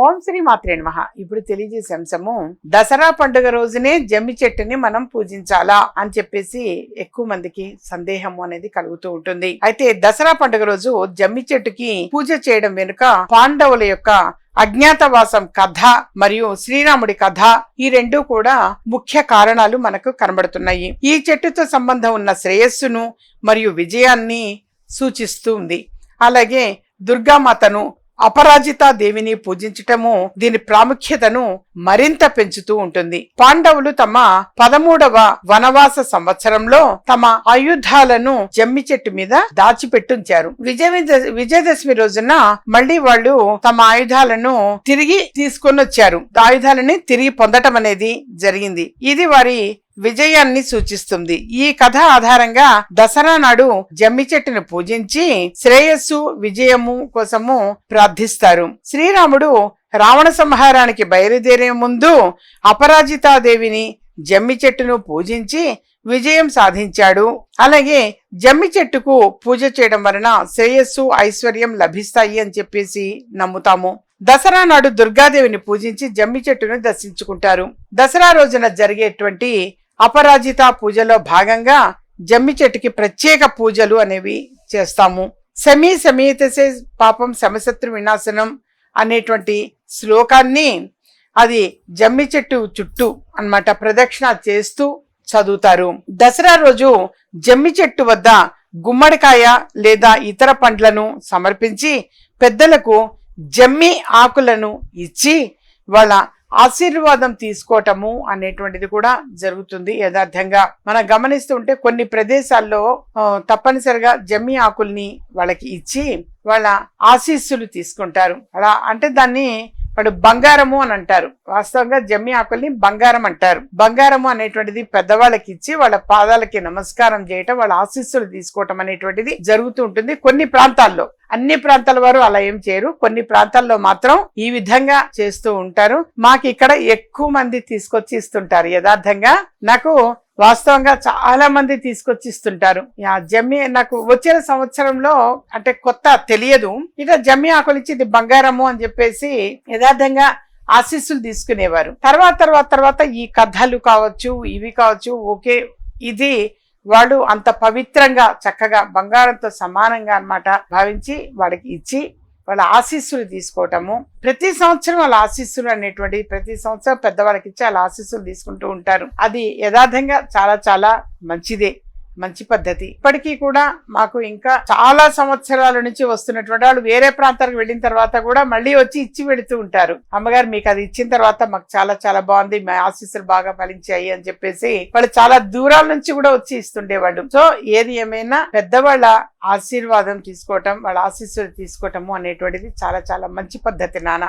ఓం శ్రీ మాత్రే నమః. ఇప్పుడు తెలియజేసే అంశము దసరా పండుగ రోజునే జమ్మి చెట్టుని మనం పూజించాలా అని చెప్పేసి ఎక్కువ మందికి సందేహం అనేది కలుగుతూ ఉంటుంది. అయితే దసరా పండుగ రోజు జమ్మి చెట్టుకి పూజ చేయడం వెనుక పాండవుల యొక్క అజ్ఞాతవాసం కథ మరియు శ్రీరాముడి కథ ఈ రెండు కూడా ముఖ్య కారణాలు మనకు కనబడుతున్నాయి. ఈ చెట్టుతో సంబంధం ఉన్న శ్రేయస్సును మరియు విజయాన్ని సూచిస్తూ ఉంది. అలాగే దుర్గామాతను అపరాజిత దేవిని పూజించటము దీని ప్రాముఖ్యతను మరింత పెంచుతూ ఉంటుంది. పాండవులు తమ పదమూడవ వనవాస సంవత్సరంలో తమ ఆయుధాలను జమ్మి చెట్టు మీద దాచిపెట్టుంచారు. విజయ విజయదశమి రోజున మళ్ళీ వాళ్ళు తమ ఆయుధాలను తిరిగి తీసుకొని వచ్చారు ఆయుధాలని తిరిగి పొందటం అనేది జరిగింది. ఇది వారి విజయాన్ని సూచిస్తుంది. ఈ కథ ఆధారంగా దసరా నాడు జమ్మి చెట్టును పూజించి శ్రేయస్సు విజయము కోసము ప్రార్థిస్తారు. శ్రీరాముడు రావణ సంహారానికి బయలుదేరే ముందు అపరాజితాదేవిని జమ్మి చెట్టును పూజించి విజయం సాధించాడు. అలాగే జమ్మి చెట్టుకు పూజ చేయడం వలన శ్రేయస్సు ఐశ్వర్యం లభిస్తాయి అని చెప్పేసి నమ్ముతాము. దసరా నాడు దుర్గాదేవిని పూజించి జమ్మి చెట్టును దర్శించుకుంటారు. దసరా రోజున జరిగేటువంటి అపరాజిత పూజలో భాగంగా జమ్మి చెట్టుకి ప్రత్యేక పూజలు అనేవి చేస్తాము. సమీ సమీతసే పాపం సమశత్రు వినాశనం అనేటువంటి శ్లోకాన్ని అది జమ్మి చెట్టు చుట్టూ అన్నమాట ప్రదక్షిణ చేస్తూ చదువుతారు. దసరా రోజు జమ్మి చెట్టు వద్ద గుమ్మడికాయ లేదా ఇతర పండ్లను సమర్పించి పెద్దలకు జమ్మి ఆకులను ఇచ్చి వాళ్ళ ఆశీర్వాదం తీసుకోవటము అనేటువంటిది కూడా జరుగుతుంది యథార్థంగా. మనం గమనిస్తుంటే కొన్ని ప్రదేశాల్లో తప్పనిసరిగా జమ్మి ఆకుల్ని వాళ్ళకి ఇచ్చి వాళ్ళ ఆశీస్సులు తీసుకుంటారు. అలా అంటే దాన్ని వాడు బంగారము అని అంటారు. వాస్తవంగా జమ్మి ఆకుల్ని బంగారం అంటారు. బంగారము అనేటువంటిది పెద్దవాళ్ళకి ఇచ్చి వాళ్ళ పాదాలకి నమస్కారం చేయటం వాళ్ళ ఆశీస్సులు తీసుకోవటం అనేటువంటిది జరుగుతూ ఉంటుంది కొన్ని ప్రాంతాల్లో. అన్ని ప్రాంతాల వారు అలా ఏం చేయరు. కొన్ని ప్రాంతాల్లో మాత్రం ఈ విధంగా చేస్తూ ఉంటారు. మాకు ఇక్కడ ఎక్కువ మంది తీసుకొచ్చి ఇస్తుంటారు. యథార్థంగా నాకు వాస్తవంగా చాలా మంది తీసుకొచ్చి ఇస్తుంటారు ఆ జమ్మి నాకు వచ్చిన సంవత్సరంలో అంటే కొత్త తెలియదు. ఇట్లా జమ్మి ఆకులు ఇచ్చి ఇది బంగారము అని చెప్పేసి యథార్థంగా ఆశీస్సులు తీసుకునేవారు. తర్వాత తర్వాత తర్వాత ఈ కథలు కావచ్చు ఇవి కావచ్చు ఓకే ఇది వాళ్ళు అంత పవిత్రంగా చక్కగా బంగారంతో సమానంగా అన్నమాట భావించి వాడికి ఇచ్చి వాళ్ళ ఆశీస్సులు తీసుకోవటము. ప్రతి సంవత్సరం వాళ్ళ ఆశీస్సులు అనేటువంటి ప్రతి సంవత్సరం పెద్దవాళ్ళకి ఇచ్చి వాళ్ళ ఆశీస్సులు తీసుకుంటూ ఉంటారు. అది యథార్థంగా చాలా చాలా మంచిదే. మంచి పద్ధతి. ఇప్పటికీ కూడా మాకు ఇంకా చాలా సంవత్సరాల నుంచి వస్తున్నటువంటి వాళ్ళు వేరే ప్రాంతాలకు వెళ్ళిన తర్వాత కూడా మళ్ళీ వచ్చి ఇచ్చి వెళుతూ ఉంటారు. అమ్మగారు మీకు అది ఇచ్చిన తర్వాత మాకు చాలా చాలా బాగుంది. మా ఆశీస్సులు బాగా ఫలించాయి అని చెప్పేసి వాళ్ళు చాలా దూరాల నుంచి కూడా వచ్చి ఇస్తుండేవాళ్ళు. సో ఏది ఏమైనా పెద్దవాళ్ళ ఆశీర్వాదం తీసుకోవటం వాళ్ళ ఆశీస్సులు తీసుకోవటము అనేటువంటిది చాలా చాలా మంచి పద్ధతి నాన్న.